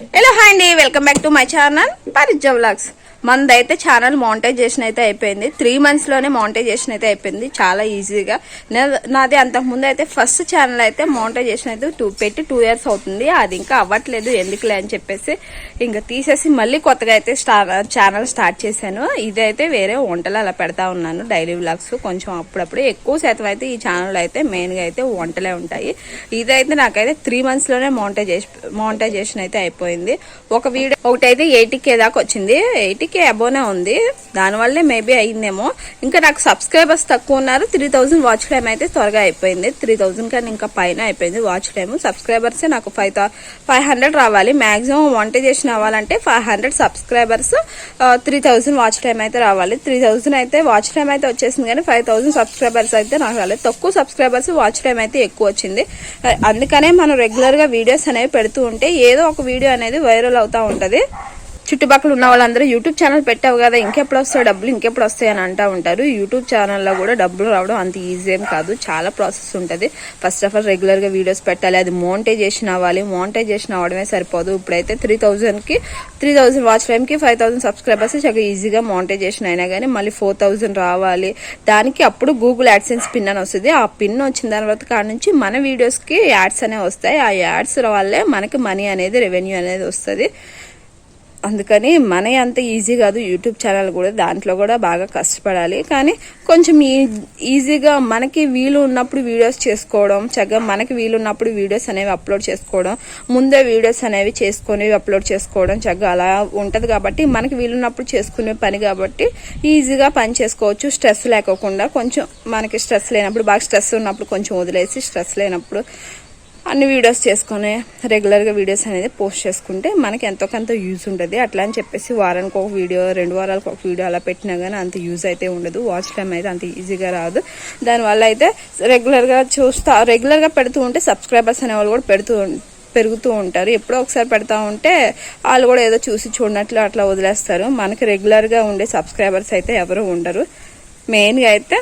Hello hi అండి welcome back to my channel Parija vlogs మనదైతే channel monetization అయితే అయిపోయింది. త్రీ మంత్స్లోనే మానిటైజేషన్ అయితే అయిపోయింది. చాలా ఈజీగా. నాది అంతకు ముందు అయితే ఫస్ట్ ఛానల్ అయితే మానిటైజేషన్ అయితే టూ పెట్టి టూ ఇయర్స్ అవుతుంది. అది ఇంకా అవ్వట్లేదు. ఎందుకులే అని చెప్పేసి ఇంకా తీసేసి మళ్ళీ కొత్తగా అయితే స్టార్ ఛానల్ స్టార్ట్ చేశాను. ఇదైతే వేరే వంటలు అలా పెడతా ఉన్నాను. డైలీ వ్లాగ్స్ కొంచెం అప్పుడప్పుడు. ఎక్కువ శాతం అయితే ఈ ఛానల్ అయితే మెయిన్గా అయితే వంటలే ఉంటాయి. ఇదైతే నాకైతే త్రీ మంత్స్లోనే మానిటైజేషన్ మానిటైజేషన్ అయితే అయిపోయింది. ఒక వీడియో ఒకటైతే ఎయిటీ కే దాకా వచ్చింది. ఎయిటీ కే అబోనే ఉంది. దానివల్లే మేబీ అయిందేమో. ఇంకా నాకు సబ్స్క్రైబర్స్ తక్కువ ఉన్నారు. త్రీ థౌజండ్ వాచ్ టైం అయితే త్వరగా అయిపోయింది. త్రీ థౌజండ్ కానీ ఇంకా పైన అయిపోయింది వాచ్ టైం సబ్స్క్రైబర్సే నాకు ఫైవ్ ఫైవ్ హండ్రెడ్ రావాలి. మాక్సిమం చేసిన అవ్వాలంటే five hundred subscribers three thousand watch time అయితే రావాలి. త్రీ థౌసండ్ అయితే వాచ్ టైం అయితే వచ్చేసింది కానీ ఫైవ్ థౌజండ్ సబ్స్క్రైబర్స్ అయితే నాకు రాలేదు. తక్కువ సబ్స్క్రైబర్స్ వాచ్ టైం అయితే ఎక్కువ వచ్చింది. అందుకనే మనం రెగ్యులర్గా వీడియోస్ అనేవి పెడుతూ ఉంటే ఏదో ఒక వీడియో అనేది వైరల్ అవుతూ ఉంటుంది. చుట్టుపక్కల ఉన్న వాళ్ళందరూ యూట్యూబ్ ఛానల్ పెట్టావు కదా ఇంకెప్పుడు వస్తాయి డబ్బులు ఇంకెప్పుడు వస్తాయి అని అంటూ ఉంటారు. యూట్యూబ్ ఛానల్లో కూడా డబ్బులు రావడం అంత ఈజీ ఏం కాదు. చాలా ప్రాసెస్ ఉంటుంది. ఫస్ట్ ఆఫ్ ఆల్ రెగ్యులర్గా వీడియోస్ పెట్టాలి. అది మోనిటైజేషన్ అవ్వాలి. మోనిటైజేషన్ అవ్వడమే సరిపోదు. ఇప్పుడైతే త్రీ థౌజండ్కి త్రీ థౌసండ్ వాచ్ టైంకి ఫైవ్ థౌసండ్ సబ్స్క్రైబర్స్ చాలా ఈజీగా మోనిటైజేషన్ అయినా కానీ మళ్ళీ ఫోర్ థౌసండ్ రావాలి. దానికి అప్పుడు గూగుల్ యాడ్సెన్స్ పిన్ అని వస్తుంది. ఆ పిన్ వచ్చిన తర్వాత కాడ నుంచి మన వీడియోస్కి యాడ్స్ అనేవి వస్తాయి. ఆ యాడ్స్ వల్లే మనకి మనీ అనేది రెవెన్యూ అనేది వస్తుంది. అందుకని మన అంత ఈజీ కాదు. యూట్యూబ్ ఛానల్ కూడా దాంట్లో కూడా బాగా కష్టపడాలి. కానీ కొంచెం ఈ- ఈజీగా మనకి వీలు ఉన్నప్పుడు వీడియోస్ చేసుకోవడం చక్కగా మనకి వీలు ఉన్నప్పుడు వీడియోస్ అనేవి అప్లోడ్ చేసుకోవడం ముందే వీడియోస్ అనేవి చేసుకొని అప్లోడ్ చేసుకోవడం చక్కగా అలా ఉంటుంది కాబట్టి మనకి వీలున్నప్పుడు చేసుకునే పని కాబట్టి ఈజీగా పని చేసుకోవచ్చు. స్ట్రెస్ లేకోకుండా కొంచెం మనకి స్ట్రెస్ లేనప్పుడు బాగా స్ట్రెస్ ఉన్నప్పుడు కొంచెం వదిలేసి స్ట్రెస్ లేనప్పుడు అన్ని వీడియోస్ చేసుకొని రెగ్యులర్గా వీడియోస్ అనేది పోస్ట్ చేసుకుంటే మనకి ఎంతో కొంత యూజ్ ఉంటుంది. అట్లా అని చెప్పేసి వారానికి ఒక వీడియో రెండు వారాలకు ఒక వీడియో అలా పెట్టినా కానీ అంత యూజ్ అయితే ఉండదు. వాచ్ టైం అయితే అంత ఈజీగా రాదు. దానివల్ల అయితే రెగ్యులర్గా చూస్తా రెగ్యులర్గా పెడుతూ ఉంటే సబ్స్క్రైబర్స్ అనేవాళ్ళు కూడా పెడుతూ పెరుగుతూ ఉంటారు. ఎప్పుడో ఒకసారి పెడతా ఉంటే వాళ్ళు కూడా ఏదో చూసి చూడనట్లు అట్లా వదిలేస్తారు. మనకి రెగ్యులర్గా ఉండే సబ్స్క్రైబర్స్ అయితే ఎవరు ఉండరు. మెయిన్గా అయితే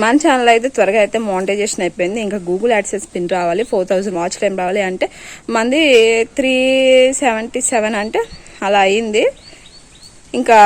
మన ఛానల్ అయితే త్వరగా అయితే మోనిటైజేషన్ అయిపోయింది. ఇంకా గూగుల్ యాడ్సెస్ పిన్ రావాలి. ఫోర్ థౌజండ్ వాచ్ టైం రావాలి అంటే మంది త్రీ సెవెంటీ సెవెన్ అంటే అలా అయింది. ఇంకా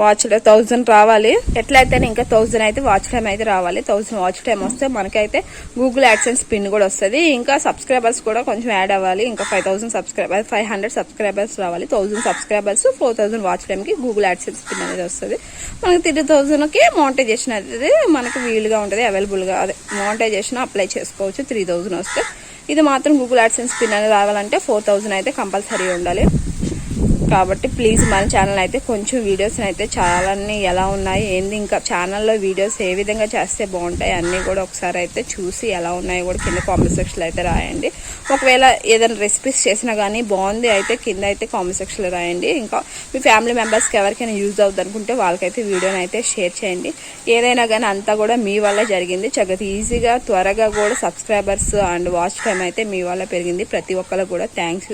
వాచ్ థౌజండ్ రావాలి. ఎట్లయితే ఇంకా థౌజండ్ అయితే వాచ్ టైం అయితే రావాలి. థౌజండ్ వాచ్ టైం వస్తే మనకైతే గూగుల్ యాడ్సెన్స్ పిన్ కూడా వస్తుంది. ఇంకా సబ్స్క్రైబర్స్ కూడా కొంచెం యాడ్ అవ్వాలి. ఇంకా five thousand subscribers five hundred subscribers రావాలి. Thousand subscribers four thousand watch టైంకి గూగుల్ యాడ్సెన్స్ పిన్ అనేది వస్తుంది. మనకి త్రీ థౌసండ్కి మోనిటైజేషన్ అనేది మనకు వీలుగా ఉంటుంది అవైలబుల్గా అదే మోనిటైజేషన్ అప్లై చేసుకోవచ్చు త్రీ థౌసండ్ వస్తే. ఇది మాత్రం గూగుల్ యాడ్సెన్స్ పిన్ అనేది రావాలంటే ఫోర్ థౌసండ్ అయితే కంపల్సరీ ఉండాలి. కాబట్టి ప్లీజ్ మన ఛానల్ అయితే కొంచెం వీడియోస్ అయితే చాలా ఎలా ఉన్నాయి ఏంది ఇంకా ఛానల్లో వీడియోస్ ఏ విధంగా చేస్తే బాగుంటాయి అన్నీ కూడా ఒకసారి అయితే చూసి ఎలా ఉన్నాయో కూడా కింద కామెంట్ సెక్షన్లో అయితే రాయండి. ఒకవేళ ఏదైనా రెసిపీస్ చేసినా కానీ బాగుంది అయితే కింద అయితే కామెంట్ సెక్షన్లో రాయండి. ఇంకా మీ ఫ్యామిలీ మెంబర్స్కి ఎవరికైనా యూజ్ అవుతుంది అనుకుంటే వాళ్ళకైతే వీడియోని అయితే షేర్ చేయండి. ఏదైనా కానీ అంతా కూడా మీ వల్ల జరిగింది. చక్కగా ఈజీగా త్వరగా కూడా సబ్స్క్రైబర్స్ అండ్ వాచ్ టైం అయితే మీ వల్ల పెరిగింది. ప్రతి ఒక్కరికి కూడా thanks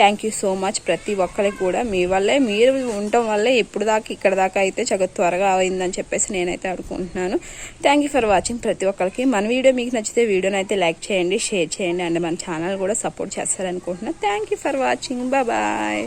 thank you so much ప్రతి ఒక్కరికి కూడా మీ వల్లే మీరు ఉండటం వల్లే ఇప్పుడు దాకా ఇక్కడ దాకా అయితే చక్కగా త్వరగా అయిందని చెప్పేసి నేనైతే అనుకుంటున్నాను. థ్యాంక్ యూ ఫర్ వాచింగ్ ప్రతి ఒక్కరికి. మన వీడియో మీకు నచ్చితే వీడియోని అయితే లైక్ చేయండి షేర్ చేయండి అండ్ మన ఛానల్ కూడా support చేస్తారనుకుంటున్నాను thank you for watching bye